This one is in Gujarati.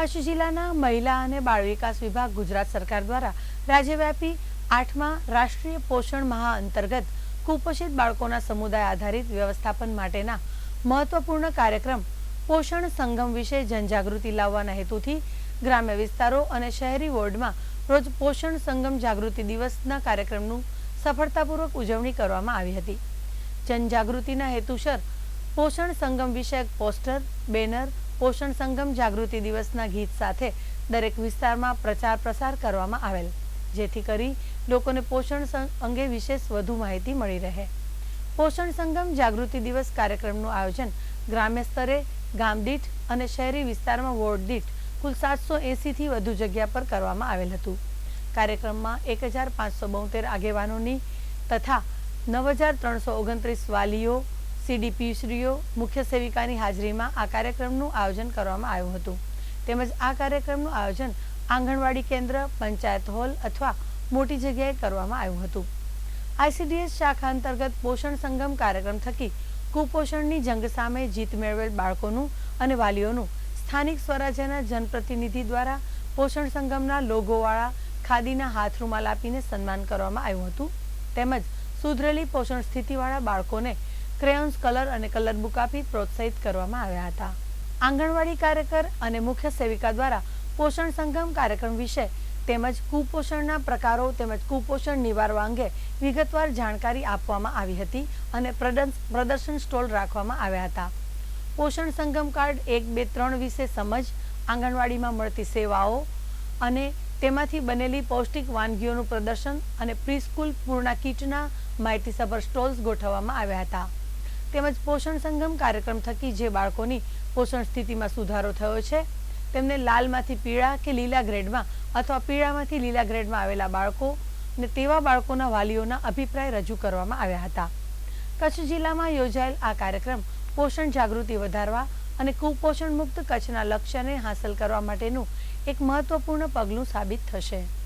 કચ્છ જિલ્લાના મહિલા અને બાળ વિકાસ વિભાગ ગુજરાત સરકાર દ્વારા રાજ્યવ્યાપી આઠમા રાષ્ટ્રીય પોષણ મહા અંતર્ગત કુપોષિત બાળકોના સમુદાય આધારિત વ્યવસ્થાપન માટેના મહત્વપૂર્ણ કાર્યક્રમ પોષણ સંગમ વિશે જનજાગૃતિ લાવવાના હેતુથી ગ્રામ્ય વિસ્તારો અને શહેરી વોર્ડમાં રોજ પોષણ સંગમ જાગૃતિ દિવસના કાર્યક્રમનું સફળતાપૂર્વક ઉજવણી કરવામાં આવી હતી. જનજાગૃતિના હેતુસર પોષણ સંગમ વિષયક પોસ્ટર, બેનર પોષણ સંગમ જાગૃતિ દિવસના ગીત સાથે દરેક વિસ્તારમાં પ્રચાર પ્રસાર કરવામાં આવેલ, જેથી કરી લોકોને પોષણ અંગે વિશેષ વધુ માહિતી મળી રહે. પોષણ સંગમ જાગૃતિ દિવસ કાર્યક્રમનું આયોજન ગ્રામ્ય સ્તરે ગામ દીઠ અને શહેરી વિસ્તારમાં વોર્ડ દીઠ કુલ સાતસો એંસીથી વધુ જગ્યા પર કરવામાં આવેલ હતું. કાર્યક્રમમાં એક હજાર પાંચસો બોતેર આગેવાનોની તથા નવ હજાર ત્રણસો ઓગણત્રીસ વાલીઓ સીડીપીશ્રીઓ મુખ્ય સેવિકાની હાજરીમાં આ કાર્યક્રમનું આયોજન કરવામાં આવ્યું હતું. તેમજ આ કાર્યક્રમનું આયોજન આંગણવાડી કેન્દ્ર, પંચાયત હોલ અથવા મોટી જગ્યાએ કરવામાં આવ્યું હતું. આઈસીડીએસ શાખા અંતર્ગત પોષણ સંગમ કાર્યક્રમ થકી કુપોષણની જંગ સામે જીત મેળવેલ બાળકોનું અને વાલીઓનું સ્થાનિક સ્વરાજ્યના જનપ્રતિનિધિ દ્વારા પોષણ સંગમના લોગોવાળા ખાદીના હાથ રૂમાલ આપીને સન્માન કરવામાં આવ્યું હતું. તેમજ સુધરેલી પોષણ સ્થિતિવાળા બાળકોને ક્રેયોન્સ કલર અને કલર બુક આપી પ્રોત્સાહિત કરવામાં આવ્યા હતા. આંગણવાડી કાર્યકર અને મુખ્ય સેવિકા દ્વારા પોષણ સંગમ કાર્યક્રમ વિશે તેમજ કુપોષણના પ્રકારો તેમજ કુપોષણ નિવારવા અંગે વિગતવાર જાણકારી આપવામાં આવી હતી અને પ્રદર્શન સ્ટોલ રાખવામાં આવ્યા હતા. પોષણ સંગમ કાર્ડ એક, બે, ત્રણ વિશે સમજ, આંગણવાડીમાં મળતી સેવાઓ અને તેમાંથી બનેલી પૌષ્ટિક વાનગીઓનું પ્રદર્શન અને પ્રીસ્કૂલ પૂર્ણા કીટના માહિતીસભર સ્ટોલ્સ ગોઠવવામાં આવ્યા હતા. તેમજ પોષણ સંગમ કાર્યક્રમ થકી જે બાળકોની પોષણ સ્થિતિમાં સુધારો થયો છે, તેમને લાલમાંથી પીળા કે લીલા ગ્રેડમાં અથવા પીળામાંથી લીલા ગ્રેડમાં આવેલા બાળકો ને તેવા બાળકોના વાલીઓના અભિપ્રાય રજૂ કરવામાં આવ્યા હતા. કચ્છ જિલ્લામાં યોજાયેલ આ કાર્યક્રમ પોષણ જાગૃતિ વધારવા અને કુપોષણ મુક્ત કચ્છના લક્ષ્યને હાંસલ કરવા માટેનું એક મહત્વપૂર્ણ પગલું સાબિત થશે.